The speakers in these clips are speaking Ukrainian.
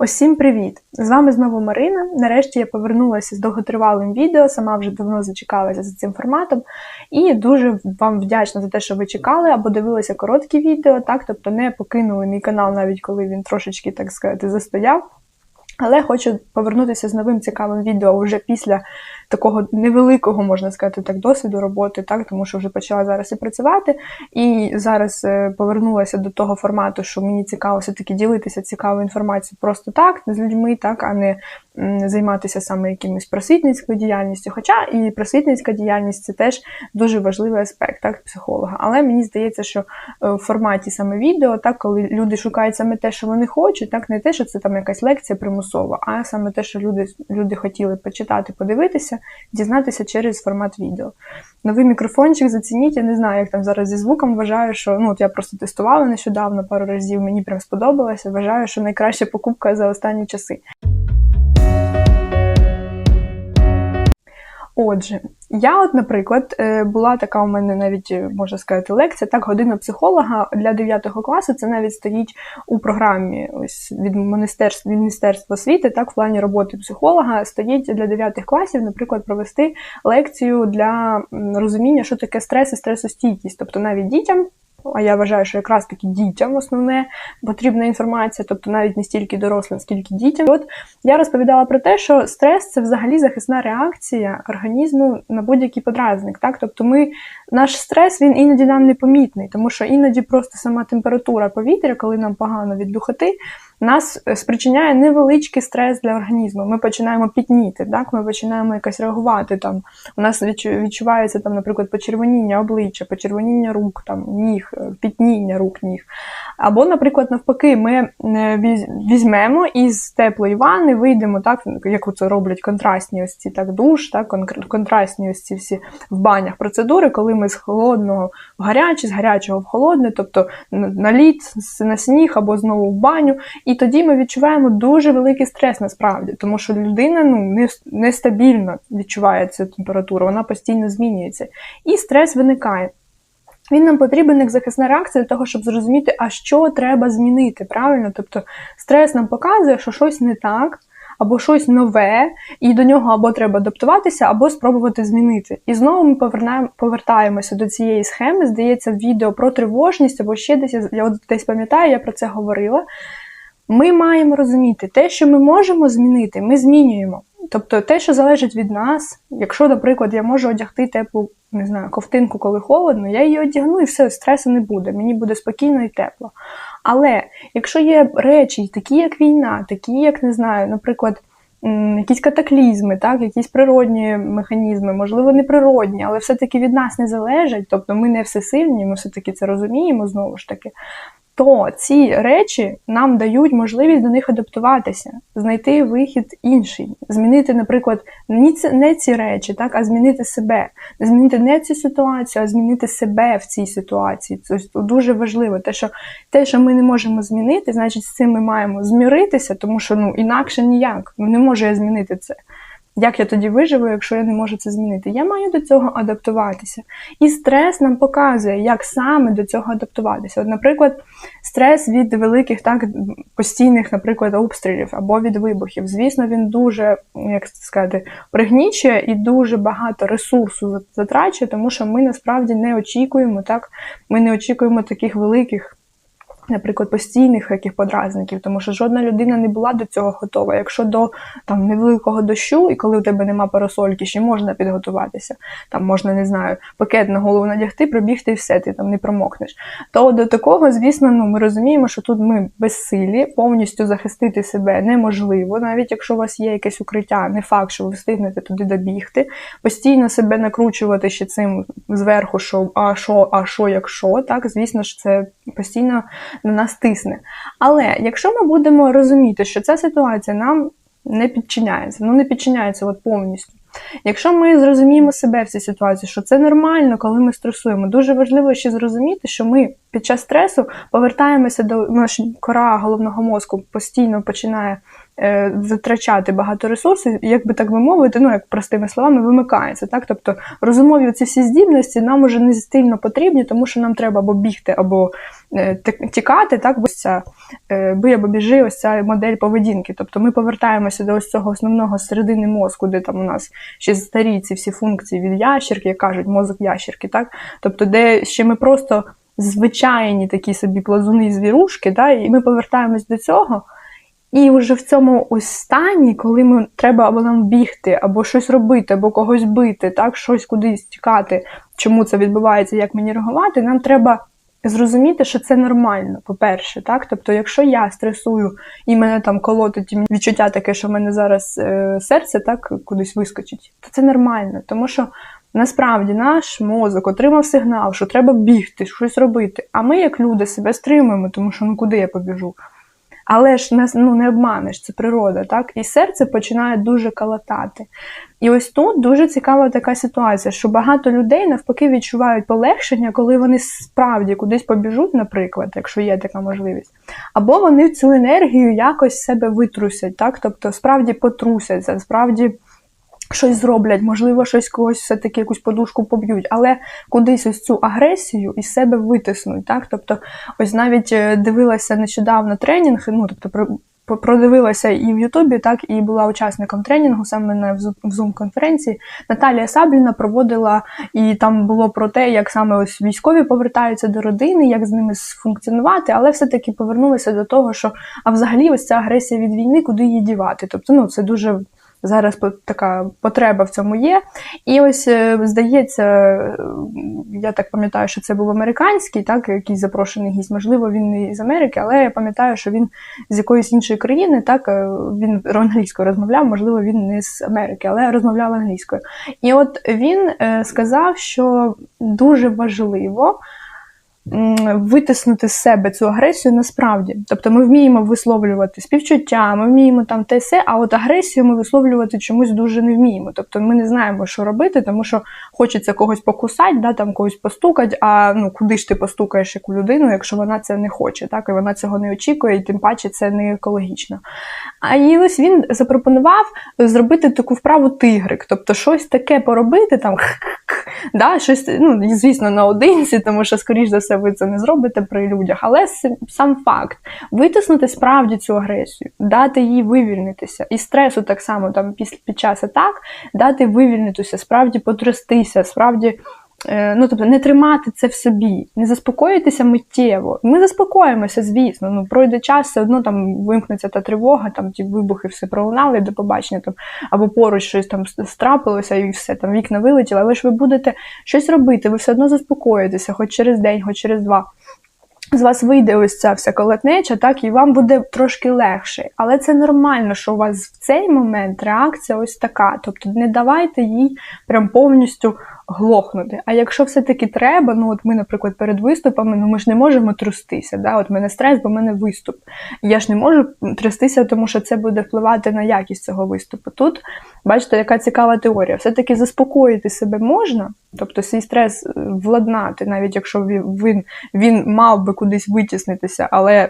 Усім привіт! З вами знову Марина. Нарешті я повернулася з довготривалим відео, сама вже давно зачекалася за цим форматом. І дуже вам вдячна за те, що ви чекали або дивилися короткі відео, так, тобто не покинули мій канал, навіть коли він трошечки, так сказати, застояв. Але хочу повернутися з новим цікавим відео вже після такого невеликого, можна сказати, так, досвіду роботи, так, тому що вже почала зараз і працювати. І зараз е, повернулася до того формату, що мені цікаво все-таки ділитися цікавою інформацією просто так, з людьми, так, а не займатися саме якимось просвітницькою діяльністю. Хоча і просвітницька діяльність це теж дуже важливий аспект так, психолога. Але мені здається, що е, в форматі саме відео, так, коли люди шукають саме те, що вони хочуть, так, не те, що це там якась лекція примусова, а саме те, що люди, люди хотіли почитати, подивитися, дізнатися через формат відео. Новий мікрофончик зацініть, я не знаю, як там зараз зі звуком. Вважаю, що ну, от я просто тестувала нещодавно пару разів, мені прям сподобалося. Вважаю, що найкраща покупка за останні часи. Отже, я, от, наприклад, е, була така у мене навіть е, можна сказати лекція, так, година психолога для 9 класу. Це навіть стоїть у програмі ось від міністерства від міністерства освіти, так, в плані роботи психолога стоїть для 9 класів, наприклад, провести лекцію для розуміння, що таке стрес і стресостійкість, тобто навіть дітям. А я вважаю, що якраз таки дітям основне потрібна інформація, тобто навіть не стільки дорослим, скільки дітям. От я розповідала про те, що стрес це взагалі захисна реакція організму на будь-який подразник. Так, тобто, ми наш стрес він іноді нам непомітний, тому що іноді просто сама температура повітря, коли нам погано від духоти, нас е, спричиняє невеличкий стрес для організму. Ми починаємо пітніти, так? ми починаємо якось реагувати. Там. У нас відчувається, там, наприклад, почервоніння обличчя, почервоніння рук, там, ніг, е, пітніння рук, ніг. Або, наприклад, навпаки, ми е, візьмемо із теплої ванни, вийдемо, так, як це роблять контрастні ось ці так, душ, так, контрастні ось ці всі в банях процедури, коли ми з холодного в гаряче, з гарячого в холодне, тобто на лід, на сніг або знову в баню. І тоді ми відчуваємо дуже великий стрес насправді, тому що людина ну, нестабільно відчуває цю температуру, вона постійно змінюється. І стрес виникає. Він нам потрібен як захисна реакція для того, щоб зрозуміти, а що треба змінити. Правильно? Тобто стрес нам показує, що щось не так, або щось нове, і до нього або треба адаптуватися, або спробувати змінити. І знову ми повертаємося до цієї схеми. Здається, відео про тривожність, або ще десь я от десь пам'ятаю, я про це говорила. Ми маємо розуміти, те, що ми можемо змінити, ми змінюємо. Тобто те, що залежить від нас, якщо, наприклад, я можу одягти теплу, не знаю, ковтинку, коли холодно, я її одягну і все, стресу не буде, мені буде спокійно і тепло. Але якщо є речі, такі як війна, такі, як не знаю, наприклад, якісь катаклізми, так, якісь природні механізми, можливо, не природні, але все-таки від нас не залежать, тобто ми не всесильні, ми все-таки це розуміємо знову ж таки, то ці речі нам дають можливість до них адаптуватися, знайти вихід інший, змінити, наприклад, не ці речі, так, а змінити себе, змінити не цю ситуацію, а змінити себе в цій ситуації. Це дуже важливо. Те, що те, що ми не можемо змінити, значить з цим ми маємо зміритися, тому що ну інакше ніяк. Ну, не можу я змінити це. Як я тоді виживу, якщо я не можу це змінити? Я маю до цього адаптуватися. І стрес нам показує, як саме до цього адаптуватися. От, наприклад, стрес від великих, так, постійних, наприклад, обстрілів або від вибухів. Звісно, він дуже, як сказати, пригнічує і дуже багато ресурсу затрачує, тому що ми насправді не очікуємо, так, ми не очікуємо таких великих наприклад, постійних яких подразників, тому що жодна людина не була до цього готова. Якщо до там невеликого дощу, і коли у тебе нема парасольки, ще можна підготуватися, там можна, не знаю, пакет на голову надягти, пробігти і все, ти там не промокнеш. То до такого, звісно, ну ми розуміємо, що тут ми безсилі, повністю захистити себе неможливо, навіть якщо у вас є якесь укриття, не факт, що ви встигнете туди добігти, постійно себе накручувати ще цим зверху, що а що, а що, якщо, так, звісно ж, це постійно на нас тисне. Але якщо ми будемо розуміти, що ця ситуація нам не підчиняється, ну не підчиняється от повністю. Якщо ми зрозуміємо себе в цій ситуації, що це нормально, коли ми стресуємо, дуже важливо ще зрозуміти, що ми під час стресу повертаємося до наша кора головного мозку постійно починає е, витрачати багато ресурсів, як би так би мовити, ну як простими словами, вимикається. Так? Тобто розумові ці всі здібності нам уже не стильно потрібні, тому що нам треба або бігти, або е, тікати, так, бо ця е, бий або біжи, ось ця модель поведінки. Тобто ми повертаємося до ось цього основного середини мозку, де там у нас ще старі ці всі функції від ящерки, як кажуть, мозок ящерки, так? Тобто, де ще ми просто звичайні такі собі плазуни звірушки, да, і ми повертаємось до цього. І вже в цьому ось стані, коли ми треба або нам бігти, або щось робити, або когось бити, так, щось кудись тікати, чому це відбувається, як мені реагувати, нам треба зрозуміти, що це нормально, по-перше, так. Тобто, якщо я стресую і мене там колотить відчуття таке, що в мене зараз е, серце так кудись вискочить, то це нормально, тому що. Насправді наш мозок отримав сигнал, що треба бігти, щось робити. А ми, як люди, себе стримуємо, тому що ну куди я побіжу? Але ж не, ну, не обманеш, це природа, так? І серце починає дуже калатати. І ось тут дуже цікава така ситуація, що багато людей навпаки відчувають полегшення, коли вони справді кудись побіжуть, наприклад, якщо є така можливість, або вони цю енергію якось себе витрусять, так? Тобто справді потрусяться, справді щось зроблять, можливо, щось когось все-таки якусь подушку поб'ють, але кудись ось цю агресію із себе витиснуть. Так? Тобто, ось навіть е, дивилася нещодавно тренінг, ну тобто продивилася і в Ютубі, так і була учасником тренінгу саме на в Zoom-конференції. Наталія Сабліна проводила, і там було про те, як саме ось військові повертаються до родини, як з ними функціонувати, але все-таки повернулися до того, що а взагалі ось ця агресія від війни, куди її дівати. Тобто, ну це дуже Зараз така потреба в цьому є. І ось е, здається, я так пам'ятаю, що це був американський, так, якийсь запрошений гість. Можливо, він не з Америки, але я пам'ятаю, що він з якоїсь іншої країни, так, е, він англійською розмовляв, можливо, він не з Америки, але розмовляв англійською. І от він е, сказав, що дуже важливо витиснути з себе цю агресію насправді. Тобто ми вміємо висловлювати співчуття, ми вміємо там те все, а от агресію ми висловлювати чомусь дуже не вміємо. Тобто ми не знаємо, що робити, тому що хочеться когось покусати, да, там когось постукати, а ну куди ж ти постукаєш яку людину, якщо вона це не хоче, так і вона цього не очікує, і тим паче це не екологічно. А і ось він запропонував зробити таку вправу тигрик, тобто щось таке поробити, там да, щось, ну звісно, наодинці, тому що, скоріш за все ви це не зробите при людях, але сам факт витиснути справді цю агресію, дати їй вивільнитися. І стресу так само там під час атак, дати вивільнитися, справді потрястися, справді. Е, ну, тобто не тримати це в собі, не заспокоїтися миттєво. Ми заспокоїмося, звісно. Ну, пройде час, все одно там вимкнеться та тривога, там ті вибухи все пролунали до побачення, там, або поруч щось там страпилося і все, там вікна вилетіли, але ж ви будете щось робити, ви все одно заспокоїтеся, хоч через день, хоч через два з вас вийде ось ця вся колотнеча, так і вам буде трошки легше. Але це нормально, що у вас в цей момент реакція ось така. Тобто не давайте їй прям повністю глохнути. А якщо все-таки треба, ну от ми, наприклад, перед виступами, ну ми ж не можемо трястися. Да? От мене стрес, бо в мене виступ. Я ж не можу трястися, тому що це буде впливати на якість цього виступу. Тут, бачите, яка цікава теорія. Все-таки заспокоїти себе можна, тобто свій стрес е, владнати, навіть якщо він, він мав би кудись витіснитися, але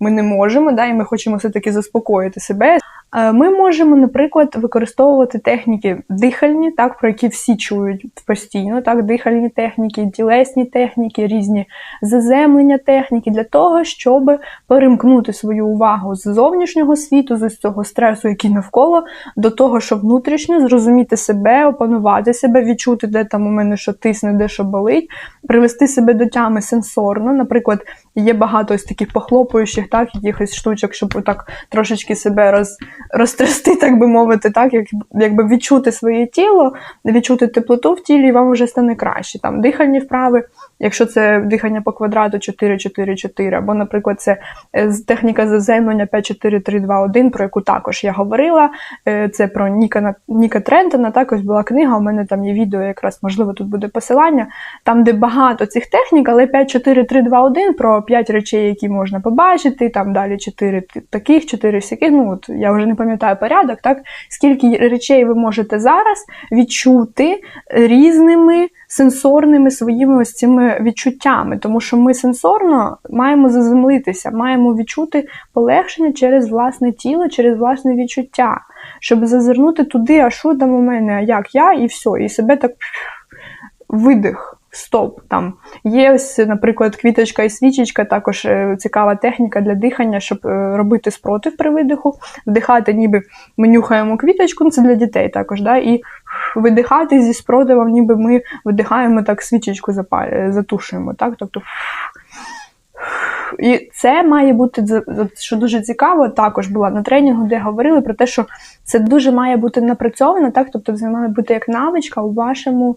ми не можемо, да, і ми хочемо все-таки заспокоїти себе. Е, ми можемо, наприклад, використовувати техніки дихальні, так, про які всі чують постійно, так, дихальні техніки, тілесні техніки, різні заземлення техніки для того, щоб перемкнути свою увагу з зовнішнього світу, з цього стресу, який навколо, до того, що внутрішньо зрозуміти себе, опанувати себе, відчути, де там у мене що тисне, де що болить, привести себе до тями сенсорно. Наприклад, є багато ось таких похлопуючих, так, якихось штучок, щоб так трошечки себе роз розтрясти, так би мовити, так, як, якби відчути своє тіло, відчути теплоту в тілі, і вам вже стане краще. Там дихальні вправи, якщо це дихання по квадрату 4-4-4, або, наприклад, це е, техніка заземлення 5-4-3-2-1, про яку також я говорила. Е, це про Ніка Ніка Трентона. Також була книга. У мене там є відео, якраз можливо тут буде посилання, там, де багато цих технік, але 5-4-3-2-1 про 5 речей, які можна побачити, там далі 4 таких, 4 всяких. Ну от я вже не пам'ятаю порядок, так скільки речей ви можете зараз відчути різними сенсорними своїми ось цими відчуттями, тому що ми сенсорно маємо заземлитися, маємо відчути полегшення через власне тіло, через власне відчуття, щоб зазирнути туди, а що там у мене, а як я, і все, і себе так видих. Стоп там є ось, наприклад, квіточка і свічечка, також е, цікава техніка для дихання, щоб е, робити спротив при видиху, вдихати, ніби ми нюхаємо квіточку, ну, це для дітей також, да, і видихати зі спротивом, ніби ми видихаємо так свічечку запалюємо, затушуємо. так, тобто і це має бути що дуже цікаво, також була на тренінгу, де говорили про те, що це дуже має бути напрацьовано, так, тобто це має бути як навичка у вашому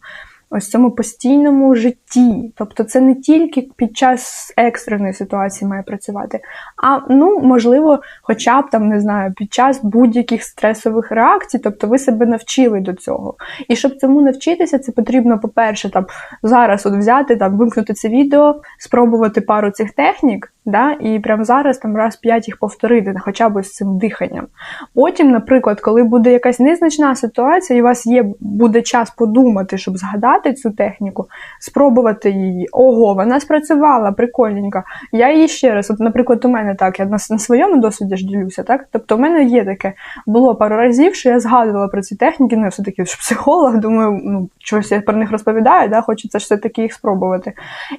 ось цьому постійному житті. Тобто це не тільки під час екстреної ситуації має працювати, а ну, можливо, хоча б там не знаю, під час будь-яких стресових реакцій, тобто ви себе навчили до цього. І щоб цьому навчитися, це потрібно, по-перше, там зараз от взяти, там, вимкнути це відео, спробувати пару цих технік. Да? І прямо зараз там раз п'ять їх повторити, хоча б з цим диханням. Потім, наприклад, коли буде якась незначна ситуація, і у вас є буде час подумати, щоб згадати цю техніку, спробувати її. Ого, вона спрацювала, прикольненько. Я її ще раз, от, наприклад, у мене так, я на, на своєму досвіді ж ділюся, так? Тобто, у мене є таке, було пару разів, що я згадувала про ці техніки, ну я все-таки психолог, думаю, ну, чогось я про них розповідаю, да? хочеться все-таки їх спробувати.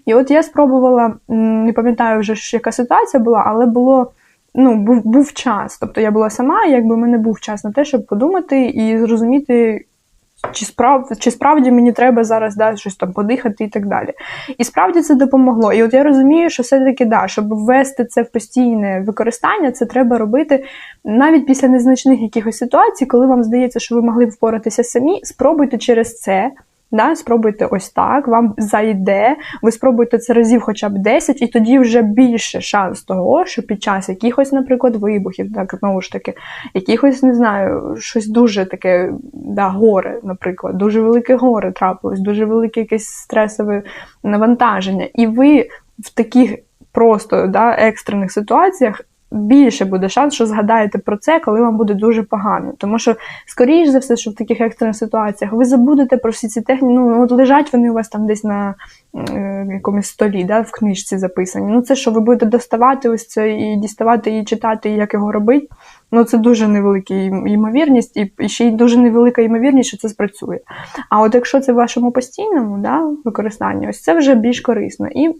І от я спробувала, не пам'ятаю вже яка ситуація була, але було. Ну, був був час. Тобто я була сама, якби в мене був час на те, щоб подумати і зрозуміти, чи справ, чи справді мені треба зараз да, щось там подихати і так далі. І справді це допомогло. І от я розумію, що все-таки да, щоб ввести це в постійне використання, це треба робити навіть після незначних якихось ситуацій, коли вам здається, що ви могли впоратися самі, спробуйте через це. Да, Спробуйте ось так, вам зайде, ви спробуйте це разів хоча б 10, і тоді вже більше шанс того, що під час якихось, наприклад, вибухів, так, знову ж таки, якихось, не знаю, щось дуже таке, да, горе, наприклад, дуже велике горе трапилось, дуже велике якесь стресове навантаження. І ви в таких просто да, екстрених ситуаціях більше буде шанс, що згадаєте про це, коли вам буде дуже погано. Тому що, скоріш за все, що в таких екстрених ситуаціях ви забудете про всі ці техніки, ну от лежать вони у вас там десь на е, якомусь столі, да, в книжці записані. Ну це що ви будете доставати ось це і діставати, і читати, і як його робити. Ну, це дуже невелика ймовірність, і ще й дуже невелика ймовірність, що це спрацює. А от якщо це в вашому постійному да, використанні, ось це вже більш корисно. І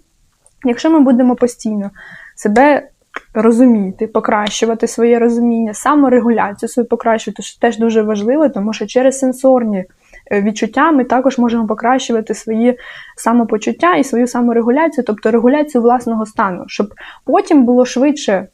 якщо ми будемо постійно себе розуміти, покращувати своє розуміння, саморегуляцію свою покращувати, що теж дуже важливо, тому що через сенсорні е, відчуття ми також можемо покращувати свої самопочуття і свою саморегуляцію, тобто регуляцію власного стану, щоб потім було швидше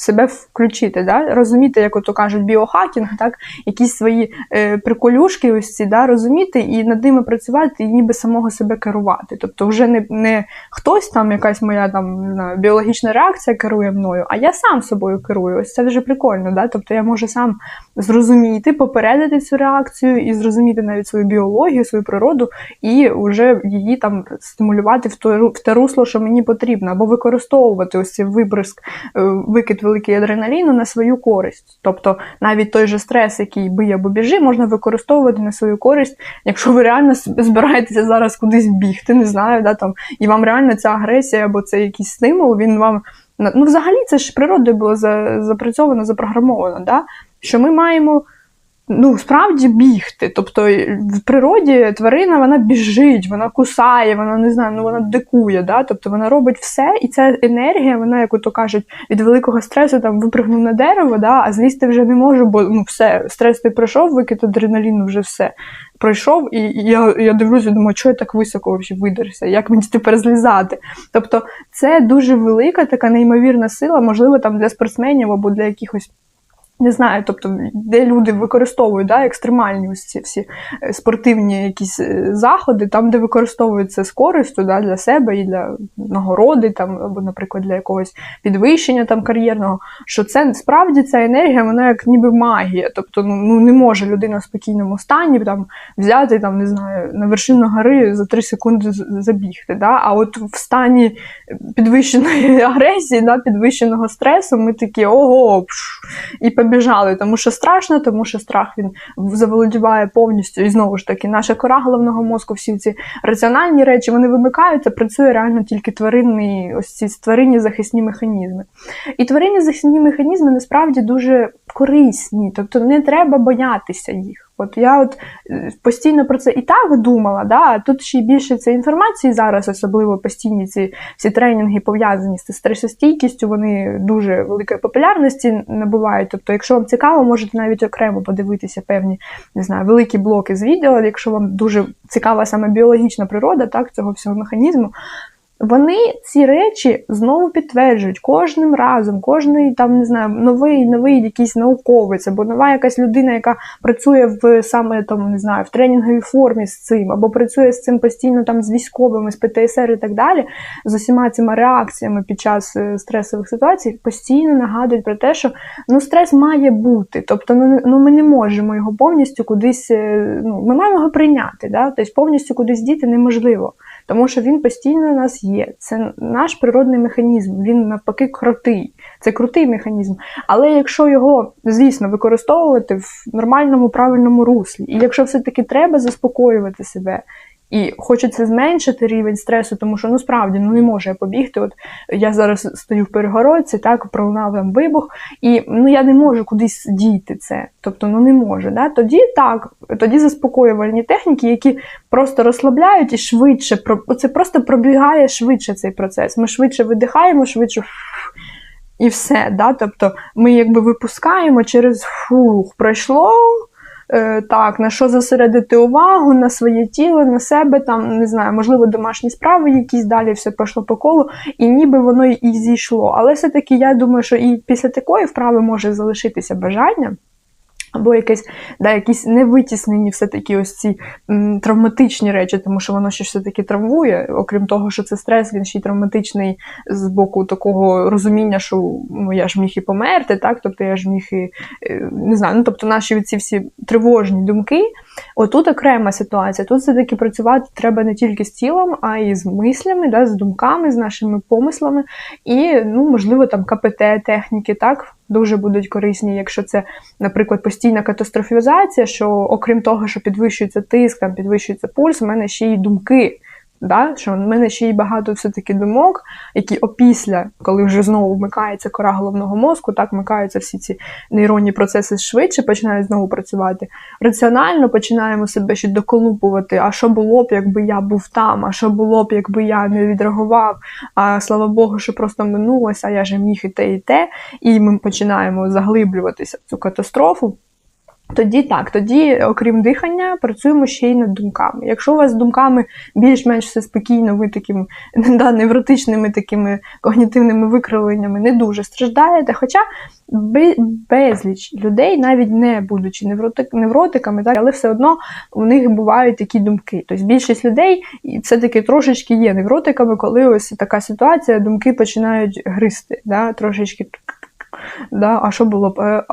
себе включити, да? розуміти, як ото кажуть, біохакінг, так? якісь свої е, приколюшки, ось ці, да? розуміти і над ними працювати, і ніби самого себе керувати. Тобто, вже не не хтось там, якась моя там не біологічна реакція керує мною, а я сам собою керую. Ось це вже прикольно. Да? Тобто я можу сам зрозуміти, попередити цю реакцію і зрозуміти навіть свою біологію, свою природу, і вже її там стимулювати в те, в те русло, що мені потрібно, або використовувати ось цей вибризк, е, викид великий адреналіну на свою користь. Тобто навіть той же стрес, який бий або біжи, можна використовувати на свою користь, якщо ви реально збираєтеся зараз кудись бігти, не знаю, да, там, і вам реально ця агресія або це якийсь стимул, він вам. Ну, взагалі, це ж природою було запрацьовано, запрограмовано, да? що ми маємо ну, справді бігти. Тобто в природі тварина вона біжить, вона кусає, вона не знаю, ну вона дикує. Да? Тобто вона робить все, і ця енергія, вона, як то кажуть, від великого стресу там випрыгнув на дерево, да? а злізти вже не можу, бо ну все, стрес ти пройшов, викид адреналіну вже все. Пройшов, і я я дивлюся, думаю, що я так високо взагалі видерся, як мені тепер злізати. Тобто це дуже велика, така неймовірна сила, можливо, там для спортсменів або для якихось не знаю, тобто, де люди використовують да, екстремальні ось ці всі е, спортивні якісь е, заходи, там, де використовуються з користю да, для себе і для нагороди, там, або, наприклад, для якогось підвищення там, кар'єрного, що це справді ця енергія, вона як ніби магія. Тобто, ну, ну не може людина в спокійному стані там, взяти там, не знаю, на вершину гори за 3 секунди забігти. Да? А от в стані підвищеної агресії, да, підвищеного стресу, ми такі ого. Пш, і побіжали, тому що страшно, тому що страх він заволодіває повністю. І знову ж таки, наша кора головного мозку, всі ці раціональні речі, вони вимикаються, працює реально тільки тваринний, ось ці тваринні захисні механізми. І тваринні захисні механізми насправді дуже корисні, тобто не треба боятися їх. От я от е, постійно про це і так думала, да, а тут ще й більше цієї інформації зараз, особливо постійні ці всі тренінги пов'язані з стресостійкістю, вони дуже великої популярності набувають. Тобто, якщо вам цікаво, можете навіть окремо подивитися певні не знаю, великі блоки з відео, якщо вам дуже цікава саме біологічна природа так, цього всього механізму, вони ці речі знову підтверджують кожним разом, кожний там не знаю, новий новий якийсь науковець або нова якась людина, яка працює в саме там не знаю в тренінговій формі з цим, або працює з цим постійно там з військовими, з ПТСР і так далі, з усіма цими реакціями під час е, стресових ситуацій, постійно нагадують про те, що ну стрес має бути. Тобто, ну, ну ми не можемо його повністю кудись. Е, ну ми маємо його прийняти. Да? Тобто повністю кудись діти неможливо тому що він постійно у нас є. Це наш природний механізм, він навпаки крутий. Це крутий механізм. Але якщо його, звісно, використовувати в нормальному правильному руслі, і якщо все-таки треба заспокоювати себе і хочеться зменшити рівень стресу, тому що ну справді ну не може побігти. От я зараз стою в перегородці, так пролунав там вибух, і ну я не можу кудись діти це. Тобто ну не може. Да? Тоді так, тоді заспокоювальні техніки, які просто розслабляють і швидше це просто пробігає швидше цей процес. Ми швидше видихаємо, швидше. І все, да? тобто ми якби випускаємо через фух, пройшло, так, на що зосередити увагу, на своє тіло, на себе, там, не знаю, можливо, домашні справи якісь далі все пішло по колу, і ніби воно і зійшло. Але все-таки я думаю, що і після такої вправи може залишитися бажання. Або якесь, да, якісь невитіснені все-таки ось ці м, травматичні речі, тому що воно ще все-таки травмує. Окрім того, що це стрес, він ще й травматичний з боку такого розуміння, що ну, я ж міг і померти, так, тобто я ж міг і е, не знаю, ну тобто наші ці всі тривожні думки. Отут окрема ситуація. Тут все-таки працювати треба не тільки з тілом, а й з мислями, да, з думками, з нашими помислами, і, ну, можливо, там КПТ-техніки, так дуже будуть корисні, якщо це, наприклад, постійна катастрофізація, що окрім того, що підвищується тиск, там підвищується пульс, у мене ще й думки. Да? Що в мене ще й багато все-таки думок, які опісля, коли вже знову вмикається кора головного мозку, так вмикаються всі ці нейронні процеси швидше, починають знову працювати. Раціонально починаємо себе ще доколупувати, а що було б, якби я був там, а що було б, якби я не відреагував, а слава Богу, що просто минулося, а я же міг і те, і те. І ми починаємо заглиблюватися в цю катастрофу. Тоді так, тоді, окрім дихання, працюємо ще й над думками. Якщо у вас з думками більш-менш все спокійно, ви такими да, невротичними такими когнітивними викривленнями не дуже страждаєте. Хоча безліч людей, навіть не будучи невротиками, так, але все одно у них бувають такі думки. Тобто більшість людей все-таки трошечки є невротиками, коли ось така ситуація, думки починають гристи, да, трошечки Да? А що було б? Е,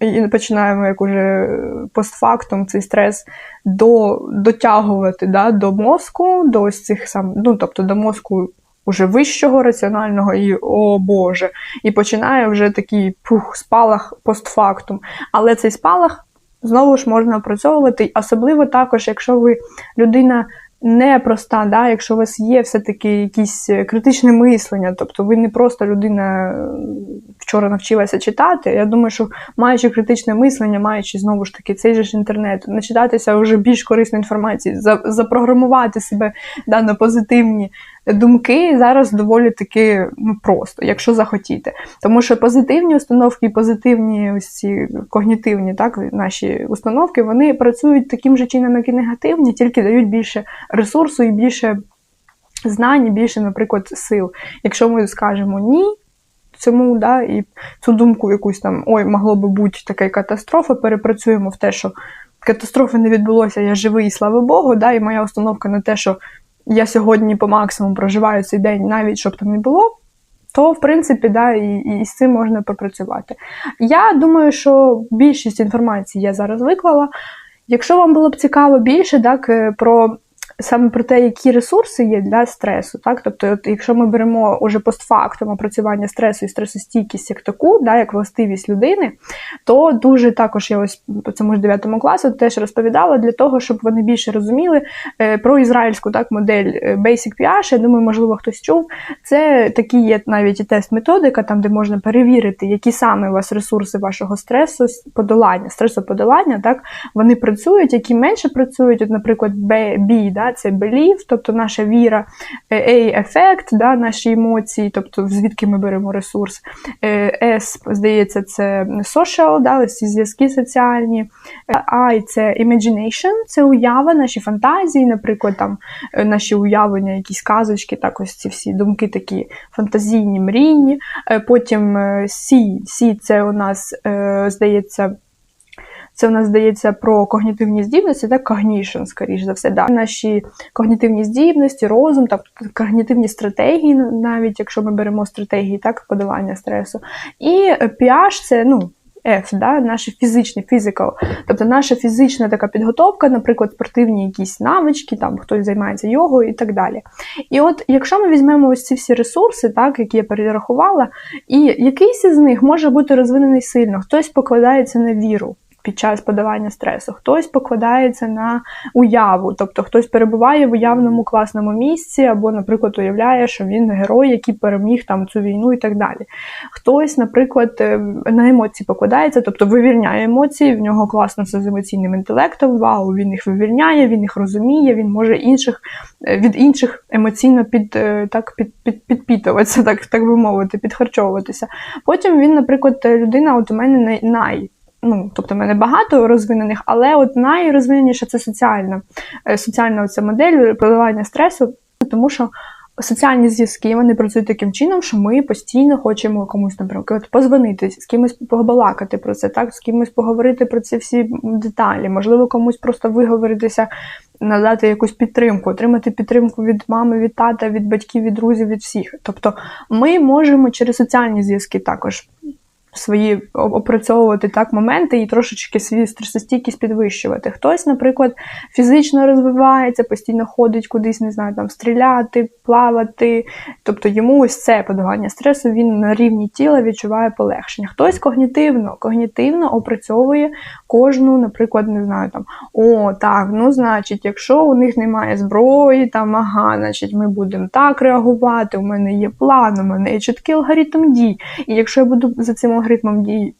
і починаємо як уже постфактум цей стрес до, дотягувати да, до мозку, до ось цих сам, ну тобто до мозку уже вищого раціонального і о Боже, і починає вже такий пух, спалах постфактум. Але цей спалах знову ж можна опрацьовувати, особливо також, якщо ви людина непроста, да, якщо у вас є все-таки якісь е, критичне мислення, тобто ви не просто людина е, вчора навчилася читати. Я думаю, що маючи критичне мислення, маючи знову ж таки цей же ж інтернет, начитатися вже більш корисної інформації, запрограмувати себе да, на позитивні думки зараз доволі таки ну, просто, якщо захотіти. Тому що позитивні установки і позитивні ось ці когнітивні так, наші установки, вони працюють таким же чином, як і негативні, тільки дають більше ресурсу і більше знань, більше, наприклад, сил. Якщо ми скажемо ні. Цьому, да, і цю думку якусь там, ой, могло би бути така катастрофа, перепрацюємо в те, що катастрофи не відбулося, я живий, слава Богу, да, і моя установка на те, що я сьогодні по максимуму проживаю цей день, навіть щоб там не було, то в принципі да, і, і з цим можна попрацювати. Я думаю, що більшість інформації я зараз виклала. Якщо вам було б цікаво більше так, е, про саме про те, які ресурси є для стресу. Так? Тобто, от, якщо ми беремо уже постфактум опрацювання стресу і стресостійкість як таку, да, як властивість людини, то дуже також я ось по цьому ж 9 класу теж розповідала для того, щоб вони більше розуміли е, про ізраїльську так, модель е, Basic PH. Я думаю, можливо, хтось чув. Це такі є навіть і тест-методика, там де можна перевірити, які саме у вас ресурси вашого стресу, подолання, стресоподолання, так вони працюють, які менше працюють. От, наприклад, B, да, це belief, тобто наша віра, е, A ефект, да, наші емоції, тобто звідки ми беремо ресурс. Е, S, здається, це social, да, ці зв'язки соціальні. Е, I – це imagination, це уява, наші фантазії, наприклад, там наші уявлення, якісь казочки, так ось ці всі думки такі фантазійні, мрійні. Потім C, C – це у нас, здається, це у нас здається про когнітивні здібності, так cognition, скоріш за все. Да. Наші когнітивні здібності, розум, так, когнітивні стратегії, навіть якщо ми беремо стратегії так, подолання стресу. І PH – це ну. F, да, наші фізичні, physical, тобто наша фізична така підготовка, наприклад, спортивні якісь навички, там хтось займається йогою і так далі. І от якщо ми візьмемо ось ці всі ресурси, так, які я перерахувала, і якийсь із них може бути розвинений сильно, хтось покладається на віру, під час подавання стресу. Хтось покладається на уяву, тобто хтось перебуває в уявному класному місці, або, наприклад, уявляє, що він герой, який переміг там цю війну і так далі. Хтось, наприклад, е, на емоції покладається, тобто вивільняє емоції, в нього класно все з емоційним інтелектом, вау, він їх вивільняє, він їх розуміє, він може інших е, від інших емоційно під, е, так, під, під, підпітуватися, так так би мовити, підхарчовуватися. Потім він, наприклад, людина, от у мене най ну, тобто в мене багато розвинених, але от найрозвиненіша це соціальна е, соціальна оця модель подолання стресу, тому що соціальні зв'язки вони працюють таким чином, що ми постійно хочемо комусь, наприклад, позвонити, з кимось побалакати про це, так, з кимось поговорити про ці всі деталі, можливо, комусь просто виговоритися. Надати якусь підтримку, отримати підтримку від мами, від тата, від батьків, від друзів, від всіх. Тобто ми можемо через соціальні зв'язки також свої опрацьовувати так моменти і трошечки свою стресостійкість підвищувати. Хтось, наприклад, фізично розвивається, постійно ходить кудись, не знаю, там стріляти, плавати. Тобто йому ось це подавання стресу, він на рівні тіла відчуває полегшення. Хтось когнітивно, когнітивно опрацьовує кожну, наприклад, не знаю, там, о, так, ну, значить, якщо у них немає зброї, там, ага, значить, ми будемо так реагувати, у мене є план, у мене є чіткий алгоритм дій. І якщо я буду за цим алгоритмом дій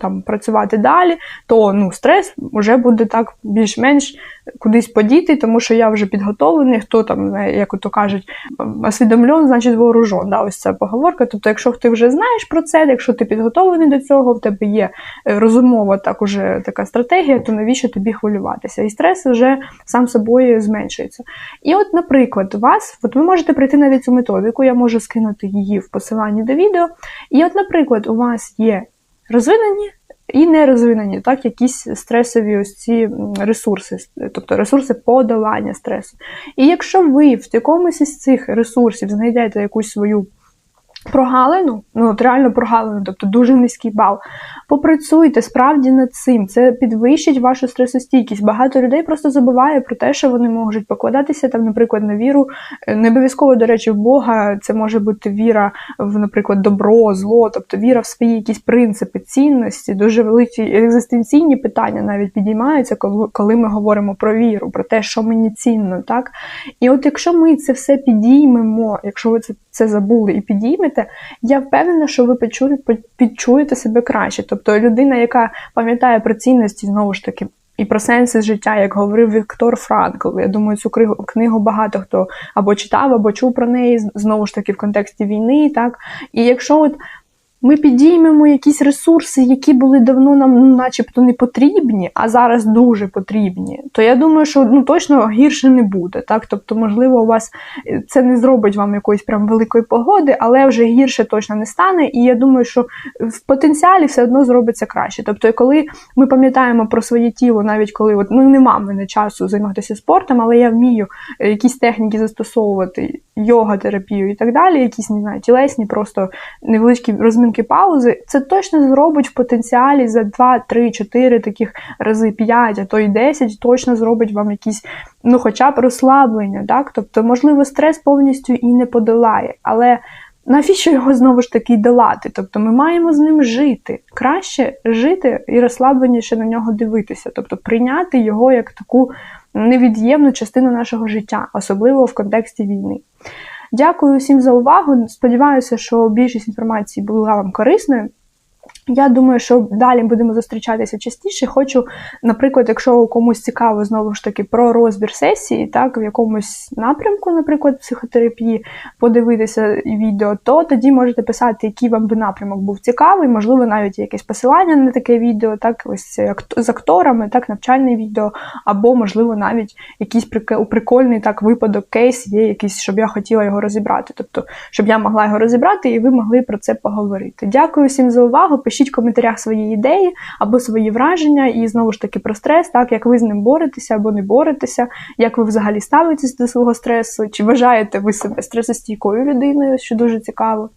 там працювати далі, то ну, стрес вже буде так більш-менш кудись подіти, тому що я вже підготовлений, хто там, як то кажуть, освідомлен, значить вооружен. Да, Ось ця поговорка. Тобто, якщо ти вже знаєш про це, якщо ти підготовлений до цього, в тебе є е, розумова так уже така стратегія, то навіщо тобі хвилюватися? І стрес вже сам собою зменшується. І от, наприклад, у вас, от ви можете прийти навіть цю методику, я можу скинути її в посиланні до відео. І, от, наприклад, у вас є розвинені і не розвинені, так, якісь стресові ось ці ресурси, тобто ресурси подолання стресу. І якщо ви в якомусь із цих ресурсів знайдете якусь свою прогалину, ну от реально прогалину, тобто дуже низький бал. Попрацюйте справді над цим. Це підвищить вашу стресостійкість. Багато людей просто забуває про те, що вони можуть покладатися там, наприклад, на віру. Е, не обов'язково, до речі, в Бога це може бути віра в, наприклад, добро, зло, тобто віра в свої якісь принципи, цінності, дуже великі екзистенційні питання навіть підіймаються, коли ми говоримо про віру, про те, що мені цінно. так? І от якщо ми це все підіймемо, якщо ви це, це забули і підіймете, я впевнена, що ви підчуєте себе краще. Тобто людина, яка пам'ятає про цінності, знову ж таки. І про сенси життя, як говорив Віктор Франкл. Я думаю, цю книгу багато хто або читав, або чув про неї знову ж таки в контексті війни. Так? І якщо от ми підіймемо якісь ресурси, які були давно нам ну, начебто не потрібні, а зараз дуже потрібні, то я думаю, що ну, точно гірше не буде. Так? Тобто, можливо, у вас е, це не зробить вам якоїсь прям великої погоди, але вже гірше точно не стане. І я думаю, що в потенціалі все одно зробиться краще. Тобто, коли ми пам'ятаємо про своє тіло, навіть коли от, ну, нема мене часу займатися спортом, але я вмію е, якісь техніки застосовувати йога-терапію і так далі, якісь не знаю, тілесні, просто невеличкі розминки паузи, це точно зробить в потенціалі за 2, 3, 4 таких рази 5, а то й 10, точно зробить вам якісь, ну, хоча б розслаблення. так? Тобто, можливо, стрес повністю і не подолає, але. Навіщо його знову ж таки долати? Тобто ми маємо з ним жити. Краще жити і розслабленіше на нього дивитися, тобто прийняти його як таку невід'ємну частину нашого життя, особливо в контексті війни. Дякую всім за увагу. Сподіваюся, що більшість інформації була вам корисною. Я думаю, що далі будемо зустрічатися частіше. Хочу, наприклад, якщо комусь цікаво знову ж таки про розбір сесії, так в якомусь напрямку, наприклад, психотерапії, подивитися відео, то тоді можете писати, який вам би напрямок був цікавий, можливо, навіть якесь посилання на таке відео, так ось з акторами, так, навчальне відео, або, можливо, навіть якийсь прикольний так випадок, кейс є, якийсь, щоб я хотіла його розібрати. Тобто, щоб я могла його розібрати, і ви могли про це поговорити. Дякую всім за увагу. Пишіть в коментарях свої ідеї або свої враження, і знову ж таки про стрес, так як ви з ним боретеся або не боретеся, як ви взагалі ставитесь до свого стресу, чи вважаєте ви себе стресостійкою людиною, що дуже цікаво.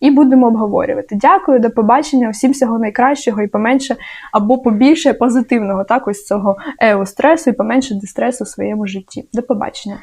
І будемо обговорювати. Дякую, до побачення, всім всього найкращого і поменше або побільше позитивного так ось цього еостресу і поменше дистресу в своєму житті. До побачення.